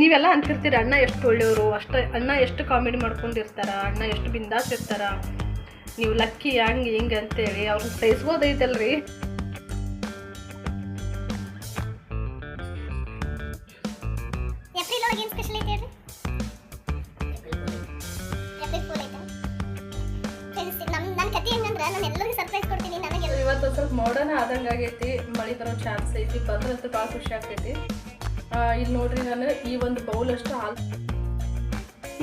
ನೀವೆಲ್ಲ ಅಂತಿರ್ತೀರಿ ಅಣ್ಣ ಎಷ್ಟು ಒಳ್ಳೆಯವರು ಅಷ್ಟು ಅಣ್ಣ ಎಷ್ಟು ಕಾಮಿಡಿ ಮಾಡ್ಕೊಂಡಿರ್ತಾರ ಅಣ್ಣ ಎಷ್ಟು ಬಿಂದಾಸ್ ಇರ್ತಾರ. ನೀವು ಲಕ್ಕಿ ಹಂಗೆ ಹಿಂಗೆ ಅಂತೇಳಿ ಅವ್ರನ್ನ ಸಹಿಸ್ಬೋದೈತಲ್ರಿ ಏಪ್ರಿಲ್ ಒಳಗೆ ಏನು ಸ್ಪೆಷಲ್ ಐತೆ ಏಪ್ರಿಲ್ ಫುಲ್ ಐತೆ. ಫ್ರೆಂಡ್ಸ್ ನಮ್ಮ ನನ್ನ ಕತೆ ಹೆಂಗಂದ್ರೆ ನಾನು ಎಲ್ಲರಿಗೂ ಸರ್ಪ್ರೈಸ್ ಕೊಡ್ತೀನಿ ನನಗೆ ಇವತ್ತು ಸ್ವಲ್ಪ ಮಾಡರ್ನ್ ಆದಂಗೆ ಆಗೈತಿ ಮಳೆ ಬರೋ ಚಾನ್ಸ್ ಐತಿ ಬಂದ್ರಂತೂ ಭಾಳ ಖುಷಿ ಆಗ್ತೈತಿ. ಇಲ್ಲಿ ನೋಡ್ರಿ ನಾನು ಈ ಒಂದು ಬೌಲ್ ಅಷ್ಟು ಹಾಲು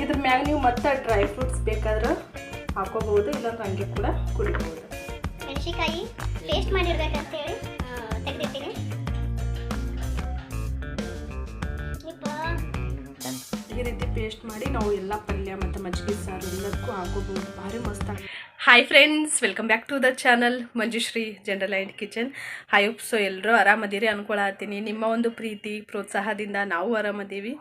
ಇದ್ರ ಮ್ಯಾಗ ನೀವು ಮತ್ತೆ ಡ್ರೈ ಫ್ರೂಟ್ಸ್ ಬೇಕಾದ್ರೆ ಹಾಕೋಬಹುದು ಇಲ್ಲಾಂದ್ರೆ ಹಂಗೆ ಕೂಡ ಕುಡಿಬಹುದು. ಮೆಣಸಿಕಾಯಿ ಪೇಸ್ಟ್ ಮಾಡಿರ್ಬೇಕಂತ ಹೇಳಿ ಈ ರೀತಿ ಪೇಸ್ಟ್ ಮಾಡಿ ನಾವು ಎಲ್ಲ ಪಲ್ಯ ಮತ್ತು ಮಜ್ಜಿಗೆ ಸಾರು ಎಲ್ಲದಕ್ಕೂ ಹಾಕೋಬಹುದು. ಭಾರಿ ಮಸ್ತ್ hi friends welcome back to the channel Manjushree general and kitchen hi so ಎಲ್ಲರೂ ಆರಾಮದಿರಿ ಅನ್ಕೊಳತ್ತೀನಿ ನಿಮ್ಮ ಒಂದು ಪ್ರೀತಿ, ಪ್ರೋತ್ಸಾಹದಿಂದ ನಾವು ಆರಾಮದೀವಿ.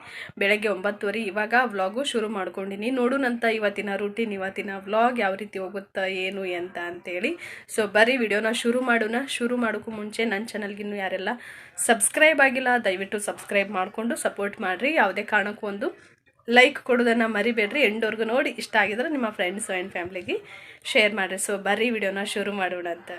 ಬೆಳಗ್ಗೆ ಒಂಬತ್ತುವರೆ, ಇವಾಗ ವ್ಲಾಗು ಶುರು ಮಾಡ್ಕೊಂಡಿನಿ. ನೋಡೋಣಂತ ಇವತ್ತಿನ ರೂಟೀನ್ ಇವತ್ತಿನ ವ್ಲಾಗ್ ಯಾವ ರೀತಿ ಹೋಗುತ್ತಾ, ಏನು, ಎಂತ ಅಂತೇಳಿ. ಸೊ ಬರೀ ವಿಡಿಯೋನ ಶುರು ಮಾಡೋಣ. ಶುರು ಮಾಡೋಕ್ಕೂ ಮುಂಚೆ ನನ್ನ ಚಾನಲ್ಗಿನ್ನೂ ಯಾರೆಲ್ಲ ಸಬ್ಸ್ಕ್ರೈಬ್ ಆಗಿಲ್ಲ, ದಯವಿಟ್ಟು ಸಬ್ಸ್ಕ್ರೈಬ್ ಮಾಡಿಕೊಂಡು ಸಪೋರ್ಟ್ ಮಾಡಿರಿ. ಯಾವುದೇ ಕಾರಣಕ್ಕೂ ಒಂದು ಲೈಕ್ ಕೊಡೋದನ್ನು ಮರಿಬೇಡ್ರಿ. ಎಂಡೋರ್ಗು ನೋಡಿ ಇಷ್ಟ ಆಗಿದ್ರೆ ನಿಮ್ಮ ಫ್ರೆಂಡ್ಸ್ ಆ್ಯಂಡ್ ಫ್ಯಾಮ್ಲಿಗೆ ಶೇರ್ ಮಾಡಿರಿ. ಸೊ ಬರೀ ವಿಡಿಯೋನ ಶುರು ಮಾಡೋಣ ಅಂತ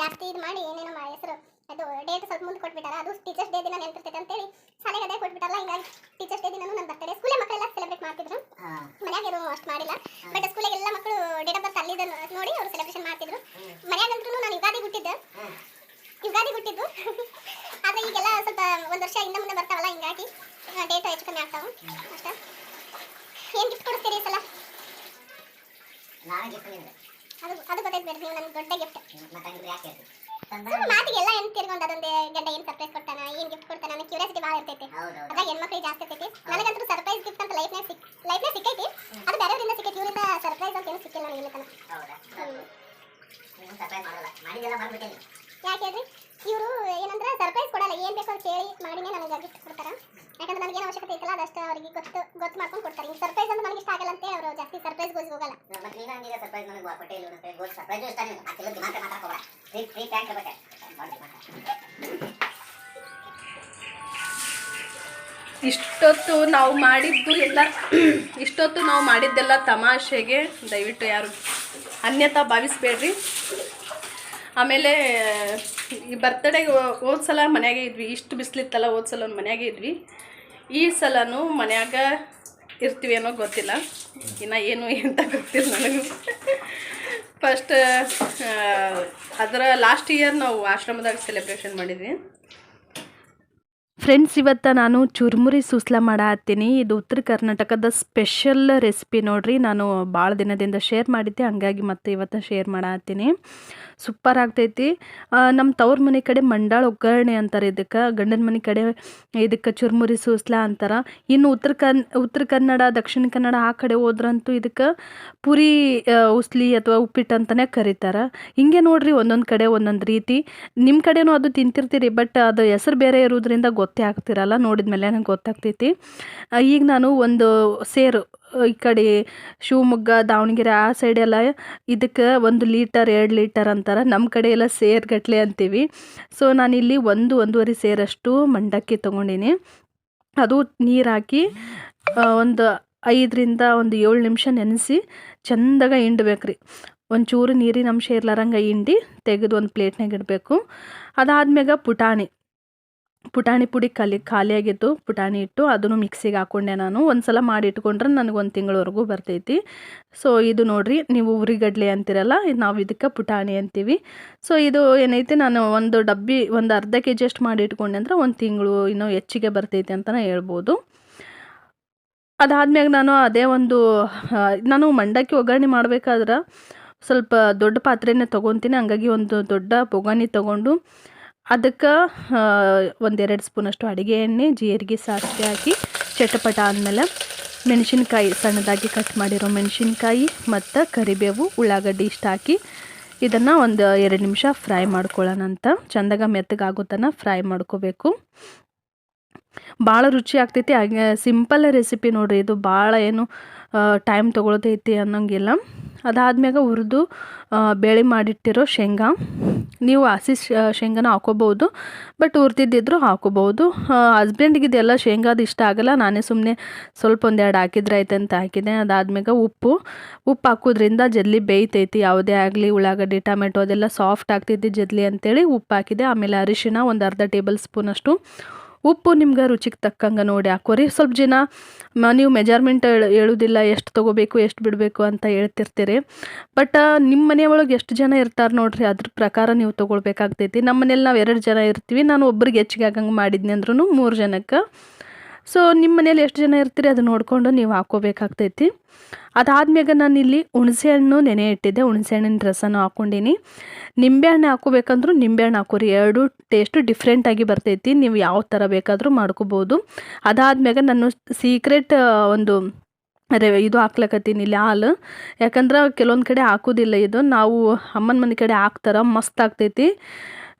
ಜಾಸ್ತಿ ಇದು ಮಾಡಿ ಏನೇನೋ ಮಾಡಿ ಹೆಸರು ಅದು ಡೇಟ್ ಸ್ವಲ್ಪ ಮುಂದೆ ಕೊಟ್ಬಿಟ್ಟಾರ ಅದು ಟೀಚರ್ಸ್ ಡೇ ದಿನ ನೆನಪಿರ್ತೈತೆ ಅಂತೇಳಿ ಶಾಲೆಗೆ ಅದೇ ಕೊಟ್ಬಿಟ್ಟಾರಲ್ಲ ಹಿಂಗಾಗಿ ಟೀಚರ್ಸ್ ಡೇ ದಿನನೂ ನನ್ನ ಬರ್ತಡೆ ಸ್ಕೂಲೇ ಮಕ್ಕಳೆಲ್ಲ ಸೆಲೆಬ್ರೇಟ್ ಮಾಡ್ತಿದ್ರು. ಮನ್ಯಾಗ ಏನು ಅಷ್ಟು ಮಾಡಿಲ್ಲ. ಬಟ್ ಸ್ಕೂಲಿಗೆ ಎಲ್ಲ ಮಕ್ಕಳು ಡೇಟ್ ಆಫ್ ಬರ್ತ್ ಅಲ್ಲಿದ್ದ ನೋಡಿ ಅವರು ಸೆಲೆಬ್ರೇಷನ್ ಮಾಡ್ತಿದ್ರು. ಮನ್ಯಾಗಂತೂ ನಾನು ಯುಗಾದಿ ಹುಟ್ಟಿದ್ದೆ. ಯುಗಾದಿ ಹುಟ್ಟಿದ್ದು. ಆದರೆ ಈಗೆಲ್ಲ ಸ್ವಲ್ಪ ಒಂದು ವರ್ಷ ಹಿಂದೆ ಮುಂದೆ ಬರ್ತಾವಲ್ಲ ಹಿಂಗಾಗಿ ಡೇಟ್ ಹೆಚ್ಚು ಕಮ್ಮಿ ಆಗ್ತಾವೆ. ಅಷ್ಟೇ. ಏನು ಗಿಫ್ಟ್ ಕೊಡಿಸ್ತೀರಿ ಈ ಸಲ? ಅದು ಅದು ಗೊತ್ತೈತೆ ಬೇಡ್ರಿ ನೀವು ನನಗೆ ದೊಡ್ಡ ಗಿಫ್ಟ್ ಅದೊಂದು ಗಂಡ ಏನು ಸರ್ಪ್ರೈಸ್ ಕೊಡ್ತಾನ ಏನು ಗಿಫ್ಟ್ ಕೊಡ್ತಾನ ಅನ್ನೋ ಕ್ಯೂರಿಯಾಸಿಟಿ ಭಾಳ ಇರ್ತೈತಿ. ಅದ್ರಾಗ ಹೆಣ್ಮಕ್ಳಿಗೆ ಜಾಸ್ತಿ ಇರ್ತೈತಿ. ನನಗಂತೂ ಸರ್ಪ್ರೈಸ್ ಗಿಫ್ಟ್ ಅಂತ ಲೈಫ್ನಾಗ ಸಿಕ್ ಲೈಫ್ನಾಗ ಸಿಕ್ಕೈತಿ. ಅದು ಬೇರೆಯವರಿಂದ ಸಿಕ್ಕೈತಿ ಇವರಿಂದ ಸರ್ಪ್ರೈಸ್ ಅಂತ ಏನು ಸಿಕ್ಕಿಲ್ಲ ನನಗೆ ತನಕ ಯಾಕೆ ಹೇಳ್ರಿ? ಇವರು ಏನಂದ್ರೆ ಸರ್ಪ್ರೈಸ್ ಕೊಡಲ್ಲ ಏನು ಬೇಕೋ ಕೇಳಿ ಮಾಡಿನೇ ನನಗೆ ಗಿಫ್ಟ್ ಕೊಡ್ತಾರ. ಯಾಕಂದ್ರೆ ನನಗೆ ಏನು ಅವಶ್ಯಕತೆ ಐತಲ್ಲ ಅದಷ್ಟು ಅವರಿಗೆ ಗೊತ್ತು ಗೊತ್ತು ಮಾಡ್ಕೊಂಡು ಕೊಡ್ತಾರೆ. ಹಿಂಗೆ ಸರ್ಪ್ರೈಸ್ ಅಂತ ನನಗೆ ಇಷ್ಟ ಆಗಲ್ಲ ಅಂತ ಅವರು ಜಾಸ್ತಿ ಸರ್ಪ್ರೈಸ್ ಗೋಸ್ ಹೋಗಲ್ಲ ಇಷ್ಟೊತ್ತು ನಾವು ಮಾಡಿದ್ದು ಎಲ್ಲ ಇಷ್ಟೊತ್ತು ನಾವು ಮಾಡಿದ್ದೆಲ್ಲ ತಮಾಷೆಗೆ ದಯವಿಟ್ಟು ಯಾರು ಅನ್ಯತಾ ಭಾವಿಸ್ಬೇಡ್ರಿ. ಆಮೇಲೆ ಈ ಬರ್ತ್ಡೇ ಹೋದ ಸಲ ಮನ್ಯಾಗೆ ಇದ್ವಿ. ಇಷ್ಟು ಬಿಸಿಲಿತ್ತಲ್ಲ, ಹೋದ ಸಲ ಒಂದು ಮನ್ಯಾಗೆ ಇದ್ವಿ. ಈ ಸಲನೂ ಮನ್ಯಾಗ ಇರ್ತೀವಿ ಅನ್ನೋ ಗೊತ್ತಿಲ್ಲ. ಇನ್ನು ಏನು ಅಂತ ಗೊತ್ತಿಲ್ಲ ನನಗೂ. ಫಸ್ಟ್ ಅದರ ಲಾಸ್ಟ್ ಇಯರ್ ನಾವು ಆಶ್ರಮದಾಗ ಸೆಲೆಬ್ರೇಷನ್ ಮಾಡಿದ್ವಿ. ಫ್ರೆಂಡ್ಸ್ ಇವತ್ತು ನಾನು ಚುರುಮುರಿ ಸೂಸ್ಲ ಮಾಡತ್ತೀನಿ ಇದು ಉತ್ತರ ಕರ್ನಾಟಕದ ಸ್ಪೆಷಲ್ ರೆಸಿಪಿ ನೋಡ್ರಿ. ನಾನು ಭಾಳ ದಿನದಿಂದ ಶೇರ್ ಮಾಡಿದ್ದೆ. ಹಂಗಾಗಿ ಮತ್ತೆ ಇವತ್ತು ಶೇರ್ ಮಾಡತ್ತೀನಿ ಸೂಪರ್ ಆಗ್ತೈತಿ. ನಮ್ಮ ತವ್ರ ಮನೆ ಕಡೆ ಮಂಡಾಳ ಒಗ್ಗರಣೆ ಅಂತಾರೆ ಇದಕ್ಕೆ. ಗಂಡನ ಮನೆ ಕಡೆ ಇದಕ್ಕೆ ಚುರ್ಮುರಿ ಸೂಸ್ಲ ಅಂತಾರೆ. ಇನ್ನು ಉತ್ತರ ಕನ್, ಉತ್ತರ ಕನ್ನಡ, ದಕ್ಷಿಣ ಕನ್ನಡ ಆ ಕಡೆ ಹೋದ್ರಂತೂ ಇದಕ್ಕೆ ಪುರಿ ಉಸ್ಲಿ ಅಥವಾ ಉಪ್ಪಿಟ್ಟು ಅಂತಲೇ ಕರೀತಾರೆ. ಹಿಂಗೆ ನೋಡ್ರಿ ಒಂದೊಂದು ಕಡೆ ಒಂದೊಂದು ರೀತಿ. ನಿಮ್ಮ ಕಡೆನೂ ಅದು ತಿಂತಿರ್ತೀರಿ ಬಟ್ ಅದು ಹೆಸರು ಬೇರೆ ಇರೋದ್ರಿಂದ ಆಗ್ತಿರಲ್ಲ ನೋಡಿದ ಮೇಲೆ ನಂಗೆ ಗೊತ್ತಾಗ್ತೈತಿ. ಈಗ ನಾನು ಒಂದು ಸೇರು ಈ ಕಡೆ ಶಿವಮೊಗ್ಗ, ದಾವಣಗೆರೆ ಆ ಸೈಡೆಲ್ಲ ಇದಕ್ಕೆ ಒಂದು ಲೀಟರ್, ಎರಡು ಲೀಟರ್ ಅಂತಾರೆ. ನಮ್ಮ ಕಡೆ ಎಲ್ಲ ಸೇರ್ಗಟ್ಲೆ ಅಂತೀವಿ. ಸೊ ನಾನಿಲ್ಲಿ ಒಂದು, ಒಂದೂವರೆ ಸೇರಷ್ಟು ಮಂಡಕ್ಕಿ ತೊಗೊಂಡಿನಿ. ಅದು ನೀರು ಹಾಕಿ ಒಂದು ಐದರಿಂದ ಒಂದು ಏಳು ನಿಮಿಷ ನೆನೆಸಿ ಚಂದಾಗ ಹಿಂಡ್ಬೇಕ್ರಿ. ಒಂಚೂರು ನೀರಿನ ಅಂಶ ಇರ್ಲಾರಂಗೆ ಹಿಂಡಿ ತೆಗೆದು ಒಂದು ಪ್ಲೇಟ್ನಾಗ ಇಡಬೇಕು. ಅದಾದ್ಮ್ಯಾಗ ಪುಟಾಣಿ. ಪುಟಾಣಿ ಪುಡಿ ಖಾಲಿ ಖಾಲಿಯಾಗಿತ್ತು ಪುಟಾಣಿ ಇಟ್ಟು ಅದನ್ನು ಮಿಕ್ಸಿಗೆ ಹಾಕ್ಕೊಂಡೆ ನಾನು. ಒಂದು ಸಲ ಮಾಡಿ ಇಟ್ಕೊಂಡ್ರೆ ನನಗೆ ಒಂದು ತಿಂಗಳವರೆಗೂ ಬರ್ತೈತಿ. ಸೊ ಇದು ನೋಡಿರಿ, ನೀವು ಉರಿಗಡ್ಲೆ ಅಂತೀರಲ್ಲ ನಾವು ಇದಕ್ಕೆ ಪುಟಾಣಿ ಅಂತೀವಿ. ಸೊ ಇದು ಏನೈತಿ, ನಾನು ಒಂದು ಡಬ್ಬಿ, ಒಂದು ಅರ್ಧ ಕೆ ಜಿ ಅಷ್ಟು ಮಾಡಿ ಇಟ್ಕೊಂಡೆ ಅಂದ್ರೆ ಒಂದು ತಿಂಗಳು ಇನ್ನೂ ಹೆಚ್ಚಿಗೆ ಬರ್ತೈತಿ ಅಂತಲೇ ಹೇಳ್ಬೋದು. ಅದಾದ್ಮ್ಯಾಗ ನಾನು ಅದೇ ಒಂದು ನಾನು ಮಂಡಕ್ಕಿ ಒಗ್ಗರಣೆ ಮಾಡಬೇಕಾದ್ರೆ ಸ್ವಲ್ಪ ದೊಡ್ಡ ಪಾತ್ರೆನೇ ತೊಗೊತೀನಿ. ಹಂಗಾಗಿ ಒಂದು ದೊಡ್ಡ ಬೊಗಾನಿ ತೊಗೊಂಡು ಅದಕ್ಕೆ ಒಂದೆರಡು ಸ್ಪೂನಷ್ಟು ಅಡುಗೆ ಎಣ್ಣೆ, ಜೀರಿಗೆ, ಸಾಸಿವೆ ಹಾಕಿ ಚಟಪಟ ಆದಮೇಲೆ ಮೆಣಸಿನ್ಕಾಯಿ ಸಣ್ಣದಾಗಿ ಕಟ್ ಮಾಡಿರೋ ಮೆಣಸಿನ್ಕಾಯಿ ಮತ್ತು ಕರಿಬೇವು, ಉಳ್ಳಾಗಡ್ಡಿ ಇಷ್ಟು ಹಾಕಿ ಇದನ್ನು ಒಂದು ಎರಡು ನಿಮಿಷ ಫ್ರೈ ಮಾಡ್ಕೊಳ್ಳೋಣ ಅಂತ. ಚಂದಾಗ ಮೆತ್ತಗಾಗೋ ಫ್ರೈ ಮಾಡ್ಕೋಬೇಕು. ಭಾಳ ರುಚಿ ಆಗ್ತೈತಿ. ಹಾಗೆ ಸಿಂಪಲ್ ರೆಸಿಪಿ ನೋಡಿರಿ. ಇದು ಭಾಳ ಏನು ಟೈಮ್ ತೊಗೊಳೋದೈತಿ ಅನ್ನೋಂಗಿಲ್ಲ. ಅದಾದ್ಮ್ಯಾಗ ಹುರಿದು ಬೇಳೆ ಮಾಡಿಟ್ಟಿರೋ ಶೇಂಗಾ. ನೀವು ಹಸಿ ಶೇಂಗಾನ ಹಾಕೋಬೋದು ಬಟ್ ಉರ್ತಿದ್ದಿದ್ರು ಹಾಕೋಬೋದು ಹಸ್ಬೆಂಡ್ಗೆ ಇದೆಲ್ಲ ಶೇಂಗಾದ ಇಷ್ಟ ಆಗಲ್ಲ, ನಾನೇ ಸುಮ್ಮನೆ ಸ್ವಲ್ಪ ಒಂದೆರಡು ಹಾಕಿದ್ರೆ ಆಯ್ತು ಅಂತ ಹಾಕಿದೆ. ಅದಾದ್ಮೇಲೆ ಉಪ್ಪು ಉಪ್ಪು ಹಾಕೋದ್ರಿಂದ ಜಲ್ದಿ ಬೇಯ್ತೈತಿ, ಯಾವುದೇ ಆಗಲಿ ಉಳ್ಳಾಗಡ್ಡಿ, ಟೊಮೆಟೊ ಅದೆಲ್ಲ ಸಾಫ್ಟ್ ಆಗ್ತೈತಿ ಜಲ್ಲಿ ಅಂತೇಳಿ ಉಪ್ಪು ಹಾಕಿದೆ. ಆಮೇಲೆ ಅರಿಶಿನ ಒಂದು ಅರ್ಧ ಟೇಬಲ್ ಸ್ಪೂನಷ್ಟು ಉಪ್ಪು ನಿಮ್ಗೆ ರುಚಿಗೆ ತಕ್ಕಂಗೆ ನೋಡಿ ಹಾಕೋರಿ ಸ್ವಲ್ಪ ಜನ ನೀವು ಮೆಜರ್ಮೆಂಟ್ ಹೇಳೋದಿಲ್ಲ ಎಷ್ಟು ತೊಗೋಬೇಕು, ಎಷ್ಟು ಬಿಡಬೇಕು ಅಂತ ಹೇಳ್ತಿರ್ತೀರಿ. ಬಟ್ ನಿಮ್ಮ ಮನೆ ಒಳಗೆ ಎಷ್ಟು ಜನ ಇರ್ತಾರೆ ನೋಡಿರಿ, ಅದ್ರ ಪ್ರಕಾರ ನೀವು ತೊಗೊಳ್ಬೇಕಾಗ್ತೈತಿ. ನಮ್ಮ ಮನೇಲಿ ನಾವು ಎರಡು ಜನ ಇರ್ತೀವಿ. ನಾನು ಒಬ್ರಿಗೆ ಹೆಚ್ಚಿಗೆ ಆಗಂಗೆ ಮಾಡಿದ್ನಿ ಅಂದ್ರೂ ಮೂರು ಜನಕ್ಕೆ. ಸೊ ನಿಮ್ಮ ಮನೇಲಿ ಎಷ್ಟು ಜನ ಇರ್ತೀರಿ ಅದು ನೋಡಿಕೊಂಡು ನೀವು ಹಾಕ್ಕೋಬೇಕಾಗ್ತೈತಿ. ಅದಾದ್ಮ್ಯಾಗ ನಾನು ಇಲ್ಲಿ ಹುಣಸೆಹಣ್ಣು ನೆನೆ ಇಟ್ಟಿದ್ದೆ. ಹುಣಸೆಹಣ್ಣಿನ ರಸನ ಹಾಕ್ಕೊಂಡಿನಿ. ನಿಂಬೆಹಣ್ಣು ಹಾಕೋಬೇಕಂದ್ರೂ ನಿಂಬೆಹಣ್ಣು ಹಾಕೋರಿ. ಎರಡು ಟೇಸ್ಟು ಡಿಫ್ರೆಂಟಾಗಿ ಬರ್ತೈತಿ. ನೀವು ಯಾವ ಥರ ಬೇಕಾದರೂ ಮಾಡ್ಕೋಬೋದು. ಅದಾದ್ಮ್ಯಾಗ ನಾನು ಸೀಕ್ರೆಟ್ ಒಂದು ರೇ, ಇದು ಹಾಕ್ಲಕತ್ತೀನಿ ಇಲ್ಲಿ ಹಾಲು. ಯಾಕಂದ್ರೆ ಕೆಲವೊಂದು ಕಡೆ ಹಾಕೋದಿಲ್ಲ ಇದು. ನಾವು ಅಮ್ಮನ ಮನೆ ಕಡೆ ಹಾಕ್ತಾರೆ, ಮಸ್ತ್ ಆಗ್ತೈತಿ.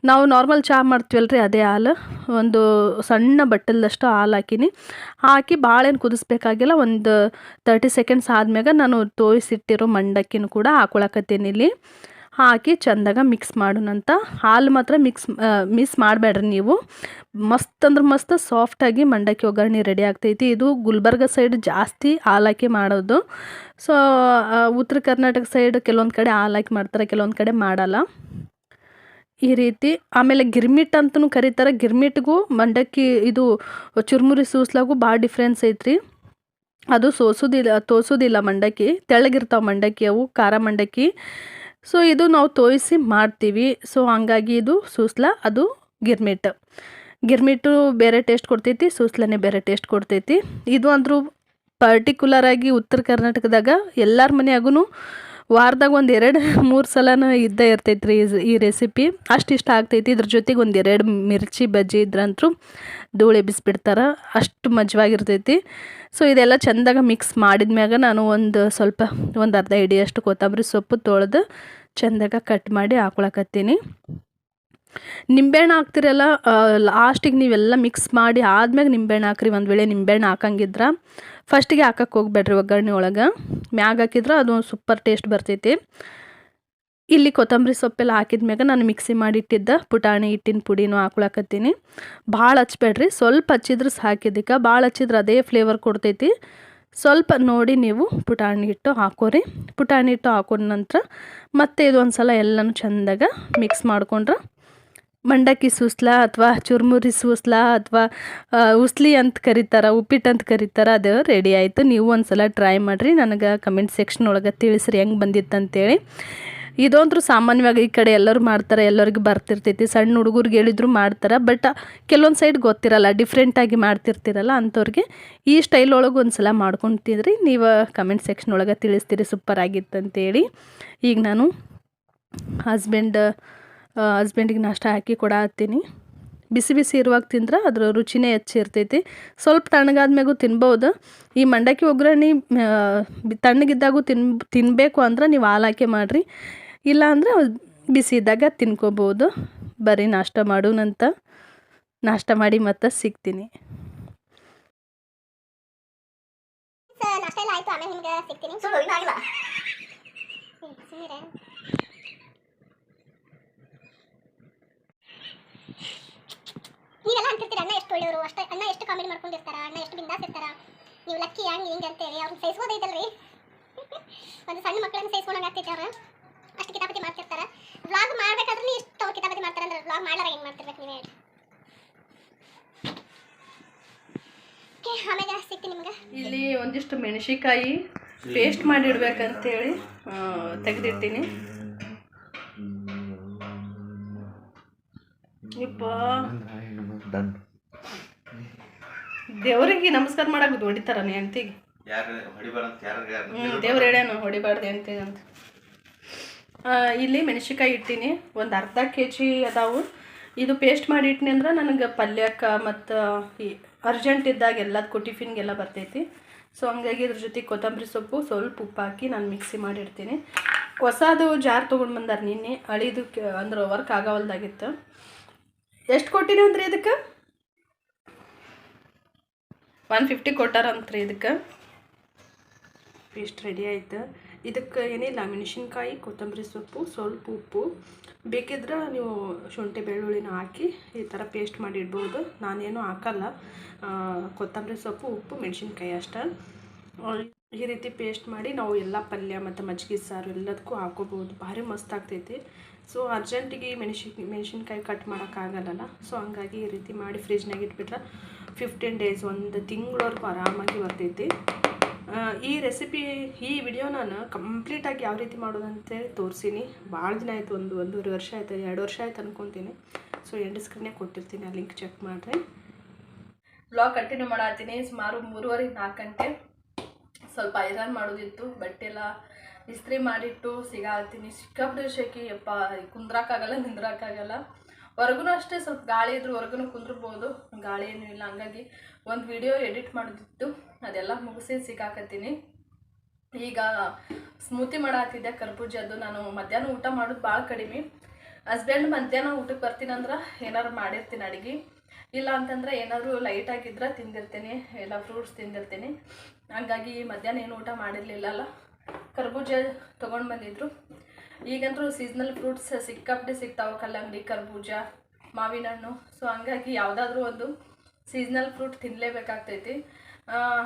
ನಾವು ನಾರ್ಮಲ್ ಚಹಾ ಮಾಡ್ತೀವಲ್ರಿ, ಅದೇ ಹಾಲು. ಒಂದು ಸಣ್ಣ ಬಟ್ಟಲ್ದಷ್ಟು ಹಾಲು ಹಾಕಿನಿ. ಹಾಕಿ ಭಾಳೇನು ಕುದಿಸ್ಬೇಕಾಗಿಲ್ಲ, ಒಂದು ತರ್ಟಿ ಸೆಕೆಂಡ್ಸ್ ಆದ್ಮ್ಯಾಗ ನಾನು ತೋಯಿಸಿಟ್ಟಿರೋ ಮಂಡಕ್ಕಿನೂ ಕೂಡ ಹಾಕೊಳಕತ್ತೀನಿ ಇಲ್ಲಿ. ಹಾಕಿ ಚಂದಾಗ ಮಿಕ್ಸ್ ಮಾಡೋಣಂತ ಹಾಲು ಮಾತ್ರ ಮಿಕ್ಸ್ ಮಿಸ್ ಮಾಡಬೇಡ್ರಿ ನೀವು. ಮಸ್ತ್ ಅಂದ್ರೆ ಮಸ್ತ್ ಸಾಫ್ಟಾಗಿ ಮಂಡಕ್ಕಿ ಒಗ್ಗರಣೆ ರೆಡಿ ಆಗ್ತೈತಿ. ಇದು ಗುಲ್ಬರ್ಗ ಸೈಡ್ ಜಾಸ್ತಿ ಹಾಲಾಕಿ ಮಾಡೋದು. ಸೊ ಉತ್ತರ ಕರ್ನಾಟಕ ಸೈಡ್ ಕೆಲವೊಂದು ಕಡೆ ಹಾಲಾಕಿ ಮಾಡ್ತಾರೆ, ಕೆಲವೊಂದು ಕಡೆ ಮಾಡಲ್ಲ. ಈ ರೀತಿ. ಆಮೇಲೆ ಗಿರ್ಮಿಟ್ ಅಂತಲೂ ಕರೀತಾರೆ. ಗಿರ್ಮಿಟ್ಗೂ ಮಂಡಕ್ಕಿ ಇದು ಚುರುಮುರಿ ಸೂಸ್ಲಾಗೂ ಭಾಳ ಡಿಫ್ರೆನ್ಸ್ ಐತ್ರಿ. ಅದು ಸೋಸೋದಿಲ್ಲ, ತೋಸೋದಿಲ್ಲ ಮಂಡಕ್ಕಿ. ತೆಳ್ಳಗಿರ್ತಾವೆ ಮಂಡಕ್ಕಿ ಅವು, ಖಾರ ಮಂಡಕ್ಕಿ. ಸೊ ಇದು ನಾವು ತೋಯಿಸಿ ಮಾಡ್ತೀವಿ. ಸೊ ಹಂಗಾಗಿ ಇದು ಸೂಸ್ಲ, ಅದು ಗಿರ್ಮಿಟ್. ಗಿರ್ಮಿಟ್ಟು ಬೇರೆ ಟೇಸ್ಟ್ ಕೊಡ್ತೈತಿ, ಸೂಸ್ಲನೇ ಬೇರೆ ಟೇಸ್ಟ್ ಕೊಡ್ತೈತಿ. ಇದು ಅಂದರೂ ಪರ್ಟಿಕ್ಯುಲರ್ ಆಗಿ ಉತ್ತರ ಕರ್ನಾಟಕದಾಗ ಎಲ್ಲರ ಮನ್ಯಾಗೂ ವಾರದಾಗ ಒಂದು ಎರಡು, ಮೂರು ಸಲನೂ ಇದ್ದೇ ಇರ್ತೈತೆ ರೀ ಈ ರೆಸಿಪಿ ಅಷ್ಟು ಇಷ್ಟ ಆಗ್ತೈತಿ. ಇದ್ರ ಜೊತೆಗೆ ಒಂದು ಎರಡು ಮಿರ್ಚಿ, ಬಜ್ಜಿ ಇದ್ರಂತೂ ಧೂಳು ಎಬ್ಬಿಸ್ಬಿಡ್ತಾರೆ. ಅಷ್ಟು ಮಜವಾಗಿರ್ತೈತಿ. ಸೊ, ಇದೆಲ್ಲ ಚೆಂದಾಗ ಮಿಕ್ಸ್ ಮಾಡಿದ ಮ್ಯಾಗ ನಾನು ಒಂದು ಸ್ವಲ್ಪ, ಒಂದು ಅರ್ಧ ಹಿಡಿಯಷ್ಟು ಕೊತ್ತಂಬರಿ ಸೊಪ್ಪು ತೊಳೆದು ಚೆಂದಾಗ ಕಟ್ ಮಾಡಿ ಹಾಕೊಳಕತ್ತೀನಿ. ನಿಂಬೆಹಣ್ಣು ಹಾಕ್ತಿರಲ್ಲ ಲಾಸ್ಟಿಗೆ ನೀವೆಲ್ಲ ಮಿಕ್ಸ್ ಮಾಡಿ ಆದ್ಮ್ಯಾಗ ನಿಂಬೆಹಣ್ಣು ಹಾಕ್ರಿ, ಒಂದು ವೇಳೆ ನಿಂಬೆಹಣ್ಣು ಹಾಕಂಗಿದ್ರೆ ಫಸ್ಟಿಗೆ ಹಾಕಕ್ಕೆ ಹೋಗ್ಬೇಡ್ರಿ ಒಗ್ಗರಣೆ ಒಳಗೆ. ಮ್ಯಾಗ ಹಾಕಿದ್ರೆ ಅದು ಸೂಪರ್ ಟೇಸ್ಟ್ ಬರ್ತೈತಿ. ಇಲ್ಲಿ ಕೊತ್ತಂಬರಿ ಸೊಪ್ಪೆಲ್ಲ ಹಾಕಿದ್ಮ್ಯಾಗ ನಾನು ಮಿಕ್ಸಿ ಮಾಡಿಟ್ಟಿದ್ದ ಪುಟಾಣಿ, ಹಿಟ್ಟಿನ ಪುಡಿನೂ ಹಾಕೊಳಕತ್ತೀನಿ. ಭಾಳ ಹಚ್ಬೇಡ್ರಿ, ಸ್ವಲ್ಪ ಹಚ್ಚಿದ್ರೆ ಸಾಕಿದ್ದಕ್ಕೆ ಭಾಳ ಹಚ್ಚಿದ್ರೆ ಅದೇ ಫ್ಲೇವರ್ ಕೊಡ್ತೈತಿ. ಸ್ವಲ್ಪ ನೋಡಿ ನೀವು ಪುಟಾಣಿ ಹಿಟ್ಟು ಹಾಕೋರಿ. ಪುಟಾಣಿ ಹಿಟ್ಟು ಹಾಕೊಂಡ ನಂತರ ಮತ್ತೆ ಇದು ಒಂದು ಸಲ ಎಲ್ಲನೂ ಚೆಂದಾಗ ಮಿಕ್ಸ್ ಮಾಡ್ಕೊಂಡ್ರೆ ಮಂಡಕ್ಕಿ ಸೂಸ್ಲಾ ಅಥವಾ ಚುರ್ಮುರಿ ಸೂಸ್ಲಾ ಅಥವಾ ಉಸ್ಲಿ ಅಂತ ಕರೀತಾರೆ ಉಪ್ಪಿಟ್ಟು ಅಂತ ಕರೀತಾರೆ, ಅದು ರೆಡಿ ಆಯಿತು. ನೀವು ಒಂದು ಸಲ ಟ್ರೈ ಮಾಡಿರಿ. ನನಗೆ ಕಮೆಂಟ್ ಸೆಕ್ಷನ್ ಒಳಗೆ ತಿಳಿಸ್ರಿ, ಹೆಂಗೆ ಬಂದಿತ್ತು ಅಂತೇಳಿ. ಇದಂತೂ ಸಾಮಾನ್ಯವಾಗಿ ಈ ಕಡೆ ಎಲ್ಲರೂ ಮಾಡ್ತಾರೆ, ಎಲ್ಲರಿಗೂ ಬರ್ತಿರ್ತೈತಿ. ಸಣ್ಣ ಹುಡುಗರಿಗೆ ಹೇಳಿದ್ರು ಮಾಡ್ತಾರೆ. ಬಟ್ ಕೆಲವೊಂದು ಸೈಡ್ ಗೊತ್ತಿರಲ್ಲ ಡಿಫ್ರೆಂಟಾಗಿ ಮಾಡ್ತಿರ್ತಿರಲ್ಲ ಅಂಥವ್ರಿಗೆ ಈ ಸ್ಟೈಲ್ ಒಳಗೆ ಒಂದು ಸಲ ಮಾಡ್ಕೊತಿದ್ರಿ ನೀವು ಕಮೆಂಟ್ ಸೆಕ್ಷನ್ ಒಳಗೆ ತಿಳಿಸ್ತೀರಿ ಸೂಪರ್ ಆಗಿತ್ತು ಅಂತೇಳಿ ಈಗ ನಾನು ಹಸ್ಬೆಂಡ್ ಹಸ್ಬೆಂಡಿಗೆ ನಾಷ್ಟ ಹಾಕಿ ಕೊಡತ್ತೀನಿ ಬಿಸಿ ಬಿಸಿ ಇರುವಾಗ ತಿಂದ್ರೆ ಅದರ ರುಚಿನೇ ಹೆಚ್ಚಿರ್ತೈತಿ ಸ್ವಲ್ಪ ತಣ್ಣಗಾದ್ಮೇಗೂ ತಿನ್ಬೋದು. ಈ ಮಂಡಕ್ಕಿ ಒಗ್ಗರಣೆ ತಣ್ಣಗಿದ್ದಾಗೂ ತಿನ್ ತಿನ್ನಬೇಕು ಅಂದ್ರೆ ನೀವು ಹಾಲು ಹಾಕಿ ಮಾಡಿರಿ. ಇಲ್ಲ ಅಂದ್ರೆ ಬಿಸಿ ಇದ್ದಾಗ ತಿನ್ಕೋಬೋದು. ಬರೀ ನಾಷ್ಟ ಮಾಡೋಣಂತ. ನಾಷ್ಟ ಮಾಡಿ ಮತ್ತೆ ಸಿಗ್ತೀನಿ. ಸರ್ ನಾಷ್ಟ ಎಲ್ಲ ಆಯ್ತು ಆಮೇಲೆ ನಿಮ್ಗೆ ಸಿಗ್ತೀನಿ ಸುಳ್ಳು ಇನ್ನೂ ಆಗಿಲ್ಲ ಸುಮ್ಮನೆ ನೀವೆಲ್ಲ ಅಂತಿರ್ತೀರ, ಅಣ್ಣ ಎಷ್ಟು ಒಳ್ಳೆಯವರು, ಅಷ್ಟೇ ಅಣ್ಣ ಎಷ್ಟು ಕಾಮಿಡಿ ಮಾಡ್ಕೊಂಡಿರ್ತಾರ, ಅಣ್ಣ ಎಷ್ಟು ಬಿಂದಾಸ್ ಇರ್ತಾರ, ನೀವು ಲಕ್ಕಿ ಹಂಗೆ ಹಿಂಗೆ ಅಂತೇಳಿ ಅವ್ರನ್ನ ಸಹಿಸ್ಬೋದೈತಲ್ರಿ ಒಂದು ಸಣ್ಣ ಮಕ್ಕಳನ್ನು ಸಹಿಸ್ಕೊಂಡಂಗೆ ಆಗ್ತೈತೆ ಅಷ್ಟು ಕಿತಾಪತಿ ಮಾಡ್ತಿರ್ತಾರೆ. ವ್ಲಾಗ್ ಮಾಡ್ಬೇಕಾದ್ರೆ ಇಷ್ಟು ಕಿತಾಪತಿ ಮಾಡ್ತಾರೆ ಅಂದ್ರೆ ವ್ಲಾಗ್ ಮಾಡ್ಲಾರ ಏನು ಮಾಡ್ತಿರ್ಬೇಕು ನೀವೇ ಹೇಳಿ ಆಮೇಲೆ ಸಿಗ್ತೀನಿ ನಿಮ್ಗೆ. ಇಲ್ಲಿ ಒಂದಿಷ್ಟು ಮೆಣಸಿಕಾಯಿ ಪೇಸ್ಟ್ ಮಾಡಿಡ್ಬೇಕಂತೇಳಿ ತೆಗೆದಿರ್ತೀನಿ ಇಪ್ಪ. ಡನ್ ದೇವರಿಗೆ ನಮಸ್ಕಾರ ಮಾಡಕ್ಕೆ ಹೊಡಿತಾರ ನೀ ಅಂತಿಗೆ. ಯಾರು ಹೊಡಿಬಾರ ಅಂತ ಯಾರು ಹ್ಞೂ ದೇವ್ರು ಹೇಳ್ಯಾನು ಹೊಡಿಬಾರ್ದು ಅಂತೀನಿ ಅಂತ ಇಲ್ಲಿ ಮೆಣಸಿನ್ಕಾಯಿ ಇಟ್ಟೀನಿ ಒಂದು ಅರ್ಧ ಕೆ ಜಿ ಅದಾವು. ಇದು ಪೇಸ್ಟ್ ಮಾಡಿ ಇಟ್ಟಿನಿ ಅಂದ್ರೆ ನನಗೆ ಪಲ್ಯಕ್ಕೆ ಮತ್ತು ಈ ಅರ್ಜೆಂಟ್ ಇದ್ದಾಗ ಎಲ್ಲದಕ್ಕೂ ಟಿಫಿನ್ಗೆಲ್ಲ ಬರ್ತೈತಿ. ಸೊ ಹಂಗಾಗಿ ಇದ್ರ ಜೊತೆ ಕೊತ್ತಂಬರಿ ಸೊಪ್ಪು ಸ್ವಲ್ಪ ಉಪ್ಪು ಹಾಕಿ ನಾನು ಮಿಕ್ಸಿ ಮಾಡಿರ್ತೀನಿ. ಹೊಸದು ಜಾರ್ ತೊಗೊಂಡು ಬಂದಾರ ನಿನ್ನೆ ಅಳಿದು ಕೆ- ಅಂದ್ರೆ ವರ್ಕ್ ಆಗವಲ್ದಾಗಿತ್ತು. ಎಷ್ಟು ಕೊಟ್ಟಿರಿ ಅಂದ್ರಿ ಇದಕ್ಕೆ? ಒನ್ ಫಿಫ್ಟಿ ಕೊಟ್ಟಾರಂತ್ರಿ ಇದಕ್ಕೆ. ಪೇಸ್ಟ್ ರೆಡಿ ಆಯ್ತು. ಇದಕ್ಕೆ ಏನಿಲ್ಲ ಮೆಣಸಿನ್ಕಾಯಿ ಕೊತ್ತಂಬರಿ ಸೊಪ್ಪು ಸ್ವಲ್ಪ ಉಪ್ಪು. ಬೇಕಿದ್ರೆ ನೀವು ಶುಂಠಿ ಬೆಳ್ಳುಳ್ಳಿನ ಹಾಕಿ ಈ ಥರ ಪೇಸ್ಟ್ ಮಾಡಿ ಇಡ್ಬೋದು. ನಾನೇನು ಹಾಕಲ್ಲ. ಕೊತ್ತಂಬರಿ ಸೊಪ್ಪು ಉಪ್ಪು ಮೆಣಸಿನ್ಕಾಯಿ ಅಷ್ಟೇ. ಈ ರೀತಿ ಪೇಸ್ಟ್ ಮಾಡಿ ನಾವು ಎಲ್ಲ ಪಲ್ಯ ಮತ್ತು ಮಜ್ಜಿಗೆ ಸಾರು ಎಲ್ಲದಕ್ಕೂ ಹಾಕೋಬೋದು. ಭಾರಿ ಮಸ್ತ್ ಆಗ್ತೈತಿ. ಸೊ ಅರ್ಜೆಂಟಿಗೆ ಮೆಣಸಿನ ಮೆಣಸಿನ್ಕಾಯಿ ಕಟ್ ಮಾಡೋಕ್ಕಾಗಲ್ಲ ಸೊ ಹಂಗಾಗಿ ಈ ರೀತಿ ಮಾಡಿ ಫ್ರಿಜ್ನಾಗ ಇಟ್ಬಿಟ್ರೆ ಫಿಫ್ಟೀನ್ ಡೇಸ್ ಒಂದು ತಿಂಗಳವರೆಗೂ ಆರಾಮಾಗಿ ಬರ್ತೈತಿ. ಈ ರೆಸಿಪಿ ಈ ವಿಡಿಯೋ ನಾನು ಕಂಪ್ಲೀಟಾಗಿ ಯಾವ ರೀತಿ ಮಾಡೋದಂತೇಳಿ ತೋರಿಸೀನಿ. ಭಾಳ ದಿನ ಆಯಿತು, ಒಂದು ಒಂದೂವರೆ ವರ್ಷ ಆಯಿತು, ಎರಡು ವರ್ಷ ಆಯ್ತು ಅಂದ್ಕೊತೀನಿ ಸೊ ಎಂಡ್ ಸ್ಕ್ರೀನೇ ಕೊಟ್ಟಿರ್ತೀನಿ, ಆ ಲಿಂಕ್ ಚೆಕ್ ಮಾಡಿರಿ. ಬ್ಲಾಗ್ ಕಂಟಿನ್ಯೂ ಮಾಡತ್ತೀನಿ, ಸುಮಾರು ಮೂರುವರೆ ನಾಲ್ಕು ಗಂಟೆ. ಸ್ವಲ್ಪ ಐರನ್ ಮಾಡೋದಿತ್ತು ಬಟ್ಟೆ ಎಲ್ಲ ಇಸ್ತ್ರಿ ಮಾಡಿಟ್ಟು ಸಿಗಾತೀನಿ. ಸಿಕ್ಕಾಪಟ್ಟೆ ಶೆಕೆ ಯಪ್ಪ ಕುಂದ್ರಾಕಾಗಲ್ಲ ನಿಂದ್ರಾಕಾಗಲ್ಲ ಹೊರಗೂ ಅಷ್ಟೇ ಸ್ವಲ್ಪ ಗಾಳಿ ಇದ್ರೂ ಹೊರಗೂ ಕುಂದ್ರಬೋದು. ಗಾಳಿ ಏನೂ ಇಲ್ಲ. ಹಂಗಾಗಿ ಒಂದು ವಿಡಿಯೋ ಎಡಿಟ್ ಮಾಡೋದಿತ್ತು. ಅದೆಲ್ಲ ಮುಗಿಸಿ ಸಿಗಾಕತ್ತೀನಿ. ಈಗ ಸ್ಮೂತಿ ಮಾಡತ್ತಿದ್ದೆ ಕರ್ಬೂಜದ್ದು. ನಾನು ಮಧ್ಯಾಹ್ನ ಊಟ ಮಾಡೋದು ಭಾಳ ಕಡಿಮೆ. ಹಸ್ಬೆಂಡ್ ಮಧ್ಯಾಹ್ನ ಊಟಕ್ಕೆ ಬರ್ತೀನಂದ್ರೆ ಏನಾರು ಮಾಡಿರ್ತೀನಿ ಅಡುಗೆ. ಇಲ್ಲ ಅಂತಂದ್ರೆ ಏನಾದರೂ ಲೈಟ್ ಆಗಿದ್ರೆ ತಿಂದಿರ್ತೀನಿ. ಎಲ್ಲ ಫ್ರೂಟ್ಸ್ ತಿಂದಿರ್ತೀನಿ. ಹಂಗಾಗಿ ಮಧ್ಯಾಹ್ನ ಏನು ಊಟ ಮಾಡಿರಲಿಲ್ಲಲ್ಲ. ಕರ್ಬೂಜ ತೊಗೊಂಡು ಬಂದಿದ್ರು. ಈಗಂತೂ ಸೀಸ್ನಲ್ ಫ್ರೂಟ್ಸ್ ಸಿಕ್ಕಾಪಟ್ಟೆ ಸಿಗ್ತಾವೆ, ಕಲ್ಲಂಗಡಿ, ಕರ್ಬೂಜ, ಮಾವಿನ ಹಣ್ಣು. ಸೊ ಹಂಗಾಗಿ ಯಾವುದಾದ್ರೂ ಒಂದು ಸೀಸ್ನಲ್ ಫ್ರೂಟ್ ತಿನ್ನಲೇಬೇಕಾಗ್ತೈತಿ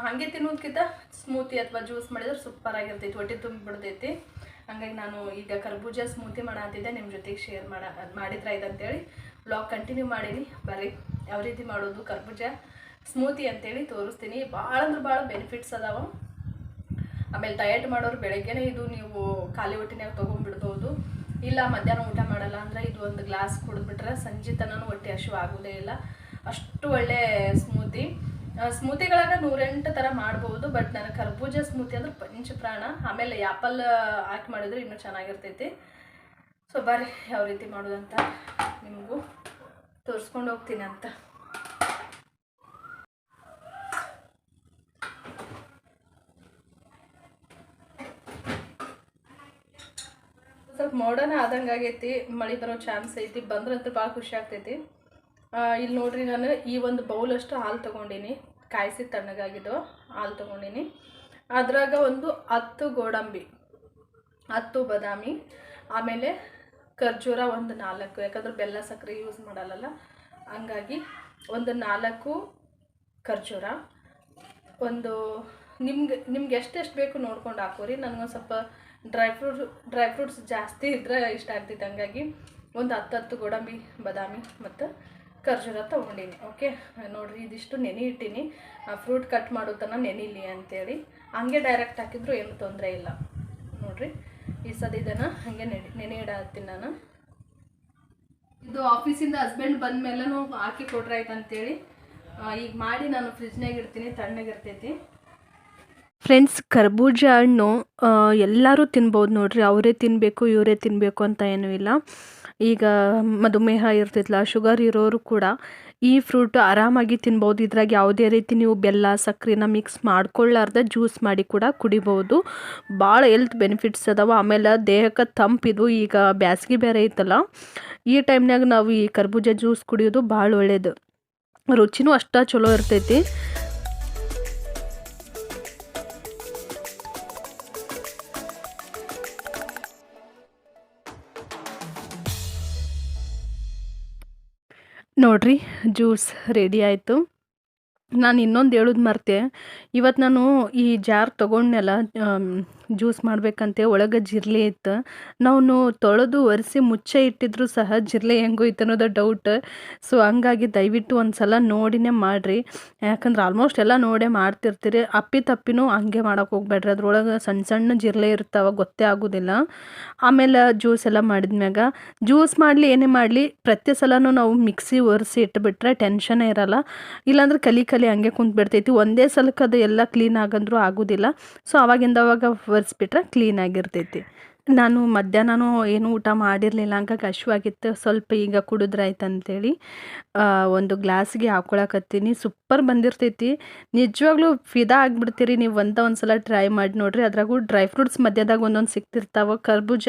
ಹಾಗೆ ತಿನ್ನೋದಕ್ಕಿಂತ ಸ್ಮೂತಿ ಅಥವಾ ಜ್ಯೂಸ್ ಮಾಡಿದ್ರೆ ಸೂಪರ್ ಆಗಿರ್ತೈತಿ, ಹೊಟ್ಟೆ ತುಂಬಿಬಿಡ್ತೈತಿ ಹಂಗಾಗಿ ನಾನು ಈಗ ಕರ್ಬೂಜ ಸ್ಮೂತಿ ಮಾಡತ್ತಿದ್ದೆ ನಿಮ್ಮ ಜೊತೆಗೆ ಶೇರ್ ಮಾಡ, ಮಾಡಿದ್ರೆ ಇದಂತೇಳಿ. ಬ್ಲಾಗ್ ಕಂಟಿನ್ಯೂ ಮಾಡೀನಿ, ಬರ್ರಿ. ಯಾವ ರೀತಿ ಮಾಡೋದು, ಕರ್ಬೂಜ ಸ್ಮೂತಿ ಅಂತೇಳಿ ತೋರಿಸ್ತೀನಿ. ಭಾಳ ಅಂದ್ರೆ ಭಾಳ ಬೆನಿಫಿಟ್ಸ್ ಅದಾವ. ಆಮೇಲೆ ಡಯಟ್ ಮಾಡೋರು ಬೆಳಗ್ಗೆನೇ ಇದು ನೀವು ಖಾಲಿ ಹೊಟ್ಟಿನಾಗ ತೊಗೊಂಡ್ಬಿಡ್ಬೋದು. ಇಲ್ಲ ಮಧ್ಯಾಹ್ನ ಊಟ ಮಾಡಲ್ಲ ಅಂದರೆ ಇದು ಒಂದು ಗ್ಲಾಸ್ ಕುಡಿದ್ಬಿಟ್ರೆ ಸಂಜೆ ತನೂ ಹೊಟ್ಟೆ ಹಶು ಆಗೋದೇ ಇಲ್ಲ. ಅಷ್ಟು ಒಳ್ಳೆ ಸ್ಮೂತಿ ಸ್ಮೂತಿಗಳಾಗ ನೂರೆಂಟು ಥರ ಮಾಡ್ಬೋದು ಬಟ್ ನನಗೆ ಕರ್ಬೂಜ ಸ್ಮೂತಿ ಅಂದ್ರೆ ಪಂಚ ಪ್ರಾಣ. ಆಮೇಲೆ ಆ್ಯಪಲ್ ಹಾಕಿ ಮಾಡಿದ್ರೆ ಇನ್ನೂ ಚೆನ್ನಾಗಿರ್ತೈತಿ. ಸೊ ಬರ್ರಿ, ಯಾವ ರೀತಿ ಮಾಡೋದಂತ ನಿಮಗೂ ತೋರಿಸ್ಕೊಂಡು ಹೋಗ್ತೀನಿ ಅಂತ. ಮೋಡನ ಆದಂಗೆ ಆಗೈತಿ, ಮಳೆ ಬರೋ ಚಾನ್ಸ್ ಐತಿ ಬಂದ್ರಂತೂ ಭಾಳ ಖುಷಿ ಆಗ್ತೈತಿ. ಇಲ್ಲಿ ನೋಡ್ರಿ ನಾನು ಈ ಒಂದು ಬೌಲಷ್ಟು ಹಾಲು ತೊಗೊಂಡೀನಿ, ಕಾಯಿಸಿ ತಣ್ಣಗಾಗಿದ್ದು ಹಾಲು ತೊಗೊಂಡೀನಿ. ಅದ್ರಾಗ ಒಂದು ಹತ್ತು ಗೋಡಂಬಿ, ಹತ್ತು ಬಾದಾಮಿ, ಆಮೇಲೆ ಖರ್ಜೂರ ಒಂದು ನಾಲ್ಕು, ಯಾಕಂದ್ರೆ ಬೆಲ್ಲ ಸಕ್ಕರೆ ಯೂಸ್ ಮಾಡಲ್ಲಲ್ಲ, ಹಂಗಾಗಿ ಒಂದು ನಾಲ್ಕು ಖರ್ಜೂರ. ಒಂದು ನಿಮ್ಗೆ ನಿಮ್ಗೆ ಎಷ್ಟೆಷ್ಟು ಬೇಕು ನೋಡ್ಕೊಂಡು ಹಾಕೋರಿ, ನನಗೊಂದು ಸ್ವಲ್ಪ ಡ್ರೈ ಫ್ರೂಟ್ ಡ್ರೈ ಫ್ರೂಟ್ಸ್ ಜಾಸ್ತಿ ಇದ್ರೆ ಇಷ್ಟ ಆಗ್ತಿತ್ತು ಹಂಗಾಗಿ ಒಂದು ಹತ್ತು ಹತ್ತು ಗೋಡಂಬಿ ಬಾದಾಮಿ ಮತ್ತು ಖರ್ಜೂರ ತೊಗೊಂಡೀನಿ ಓಕೆ ನೋಡಿರಿ ಇದಿಷ್ಟು ನೆನೆ ಇಟ್ಟೀನಿ. ಫ್ರೂಟ್ ಕಟ್ ಮಾಡೋ ತನಕ ನೆನಿಲಿ ಅಂತೇಳಿ. ಹಂಗೆ ಡೈರೆಕ್ಟ್ ಹಾಕಿದ್ರು ಏನು ತೊಂದರೆ ಇಲ್ಲ. ನೋಡಿರಿ ಈ ಸದ ಇದನ್ನು ಹಾಗೆ ನೆನೆ ನೆನೆ ಇಡತ್ತೀನಿ ನಾನು. ಇದು ಆಫೀಸಿಂದ ಹಸ್ಬೆಂಡ್ ಬಂದ ಮೇಲೂ ಹಾಕಿ ಕೊಟ್ರೆ ಆಯ್ತು ಅಂತೇಳಿ ಆ, ಈಗ ಮಾಡಿ ನಾನು ಫ್ರಿಜ್ನಾಗ ಇಡ್ತೀನಿ ತಣ್ಣಗಿರ್ತೈತಿ ಫ್ರೆಂಡ್ಸ್ ಕರ್ಬೂಜ ಹಣ್ಣು ಎಲ್ಲರೂ ತಿನ್ಬೋದು ನೋಡ್ರಿ. ಅವರೇ ತಿನ್ನಬೇಕು ಇವರೇ ತಿನ್ನಬೇಕು ಅಂತ ಏನೂ ಇಲ್ಲ. ಈಗ ಮಧುಮೇಹ ಇರ್ತಿತ್ತಲ್ಲ ಶುಗರ್ ಇರೋರು ಕೂಡ ಈ ಫ್ರೂಟ್ ಆರಾಮಾಗಿ ತಿನ್ಬೋದು. ಇದ್ರಾಗ ಯಾವುದೇ ರೀತಿ ನೀವು ಬೆಲ್ಲ, ಸಕ್ಕರೆನ ಮಿಕ್ಸ್ ಮಾಡ್ಕೊಳ್ಳಾರ್ದ ಜ್ಯೂಸ್ ಮಾಡಿ ಕೂಡ ಕುಡಿಬೋದು. ಭಾಳ ಹೆಲ್ತ್ ಬೆನಿಫಿಟ್ಸ್ ಅದಾವ. ಆಮೇಲೆ ದೇಹಕ್ಕೆ ತಂಪಿದು ಈಗ ಬ್ಯಾಸ್ಗೆ ಬೇರೆ ಐತಲ್ಲ. ಈ ಟೈಮ್ನಾಗ ನಾವು ಈ ಕರ್ಬೂಜ ಜ್ಯೂಸ್ ಕುಡಿಯೋದು ಭಾಳ ಒಳ್ಳೇದು. ರುಚಿನೂ ಅಷ್ಟ ಚಲೋ ಇರ್ತೈತಿ. ನೋಡ್ರಿ ಜ್ಯೂಸ್ ರೆಡಿ ಆಯಿತು. ನಾನು ಇನ್ನೊಂದು ಹೇಳೋದು ಮರ್ತೆ ಇವತ್ತು ನಾನು ಈ ಜಾರ್ ತೊಗೊಂಡ್ನಲ್ಲ ಜ್ಯೂಸ್ ಮಾಡ್ಬೇಕಂತೆ, ಒಳಗೆ ಜಿರ್ಲೆ ಇತ್ತು. ನಾವು ತೊಳೆದು ಒರೆಸಿ ಮುಚ್ಚೆ ಇಟ್ಟಿದ್ರು ಸಹ ಜಿರ್ಲೆ ಹೆಂಗೋಯ್ತು ಅನ್ನೋದು ಡೌಟ್ ಸೊ ಹಂಗಾಗಿ ದಯವಿಟ್ಟು ಒಂದು ಸಲ ನೋಡಿನೇ ಮಾಡಿರಿ. ಯಾಕಂದ್ರೆ ಆಲ್ಮೋಸ್ಟ್ ಎಲ್ಲ ನೋಡೇ ಮಾಡ್ತಿರ್ತೀರಿ. ಅಪ್ಪಿ ತಪ್ಪಿನೂ ಹಂಗೆ ಮಾಡೋಕೆ ಹೋಗ್ಬೇಡ್ರಿ. ಅದ್ರೊಳಗೆ ಸಣ್ಣ ಸಣ್ಣ ಜಿರ್ಲೆ ಇರ್ತಾವ, ಗೊತ್ತೇ ಆಗೋದಿಲ್ಲ. ಆಮೇಲೆ ಜ್ಯೂಸ್ ಎಲ್ಲ ಮಾಡಿದ್ಮ್ಯಾಗ, ಜ್ಯೂಸ್ ಮಾಡಲಿ ಏನೇ ಮಾಡಲಿ, ಪ್ರತಿ ಸಲನೂ ನಾವು ಮಿಕ್ಸಿ ಒರೆಸಿ ಇಟ್ಬಿಟ್ರೆ ಟೆನ್ಷನೇ ಇರಲ್ಲ. ಇಲ್ಲಾಂದ್ರೆ ಕಲಿ ಕಲಿ ಹಂಗೆ ಕುಂತ್ಬಿಡ್ತೈತಿ. ಒಂದೇ ಸಲಕ್ಕೆ ಅದು ಎಲ್ಲ ಕ್ಲೀನ್ ಆಗಂದ್ರೂ ಆಗೋದಿಲ್ಲ. ಸೊ ಅವಾಗಿಂದ ಅವಾಗ ಒರೆಸ್ಬಿಟ್ರೆ ಕ್ಲೀನ್ ಆಗಿರ್ತೈತಿ. ನಾನು ಮಧ್ಯಾಹ್ನನೂ ಏನು ಊಟ ಮಾಡಿರಲಿಲ್ಲ ಹಂಗಾಗಿ ಹಶ್ವಾಗಿತ್ತು ಸ್ವಲ್ಪ ಈಗ ಕುಡಿದ್ರಾಯ್ತು ಅಂತೇಳಿ ಒಂದು ಗ್ಲಾಸ್ಗೆ ಹಾಕೊಳಕತ್ತೀನಿ. ಸೂಪರ್ ಬಂದಿರ್ತೈತಿ. ನಿಜವಾಗ್ಲೂ ಫಿದಾ ಆಗಿಬಿಡ್ತೀರಿ. ನೀವು ಒಂದ ಒಂದು ಸಲ ಟ್ರೈ ಮಾಡಿ ನೋಡಿರಿ. ಅದ್ರಾಗೂ ಡ್ರೈ ಫ್ರೂಟ್ಸ್ ಮಧ್ಯದಾಗ ಒಂದೊಂದು ಸಿಗ್ತಿರ್ತಾವೆ ಕರ್ಬೂಜ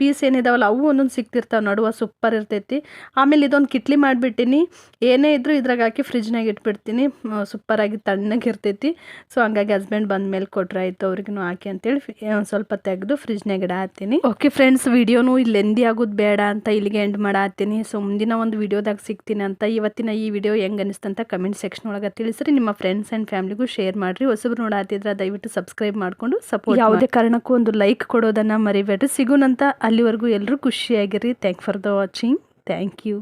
ಪೀಸ್ ಏನಿದಾವಲ್ಲ, ಅವು ಒಂದೊಂದು ಸಿಗ್ತಿರ್ತಾವೆ ನಡುವ. ಸೂಪರ್ ಇರ್ತೈತಿ. ಆಮೇಲೆ ಇದೊಂದು ಕಿಟ್ಲಿ ಮಾಡಿಬಿಟ್ಟಿನಿ. ಏನೇ ಇದ್ರೂ ಇದ್ರಾಗ ಹಾಕಿ ಫ್ರಿಜ್ನಾಗ ಇಟ್ಬಿಡ್ತೀನಿ. ಸೂಪರಾಗಿ ತಣ್ಣಗೆ ಇರ್ತೈತಿ. ಸೊ, ಹಂಗಾಗಿ ಹಸ್ಬೆಂಡ್ ಬಂದ ಮೇಲೆ ಕೊಟ್ರೆ ಆಯ್ತು ಅವ್ರಿಗೂ ಹಾಕಿ ಅಂತೇಳಿ ಒಂದು ಸ್ವಲ್ಪ ತೆಗೆದು ಫ್ರಿಜ್ನಾಗ ಹತ್ತೀನಿ. ಓಕೆ ಫ್ರೆಂಡ್ಸ್ ವಿಡಿಯೋನು ಇಲ್ಲಿ ಲೆಂದಿ ಆಗೋದು ಬೇಡ ಅಂತ ಇಲ್ಲಿಗೆ ಎಂಡ್ ಮಾಡಾತೀನಿ ಸೊ ಮುಂದಿನ ಒಂದು ವಿಡಿಯೋದಾಗ ಸಿಗ್ತೀನಿ ಅಂತ ಇವತ್ತಿನ ಈ ವಿಡಿಯೋ ಹೆಂಗೆ ಅನಿಸ್ತಂತ ಕಮೆಂಟ್ ಸೆಕ್ಷನ್ ಒಳಗೆ ತಿಳಿಸ್ರಿ. ನಿಮ್ಮ ಫ್ರೆಂಡ್ಸ್ ಆ್ಯಂಡ್ ಫ್ಯಾಮಿಲಿಗೂ ಶೇರ್ ಮಾಡಿರಿ. ಹೊಸಬ್ರು ನೋಡಾತಿದ್ರ ದಯವಿಟ್ಟು ಸಬ್ಸ್ಕ್ರೈಬ್ ಮಾಡಿಕೊಂಡು ಸಪೋರ್ಟ್ ಯಾವುದೇ ಕಾರಣಕ್ಕೂ ಒಂದು ಲೈಕ್ ಕೊಡೋದನ್ನು ಮರಿಬೇಡ್ರಿ. ಸಿಗುನಂತ ಅಲ್ಲಿವರೆಗೂ ಎಲ್ಲರೂ ಖುಷಿಯಾಗಿರಿ. Thank for the watching thank you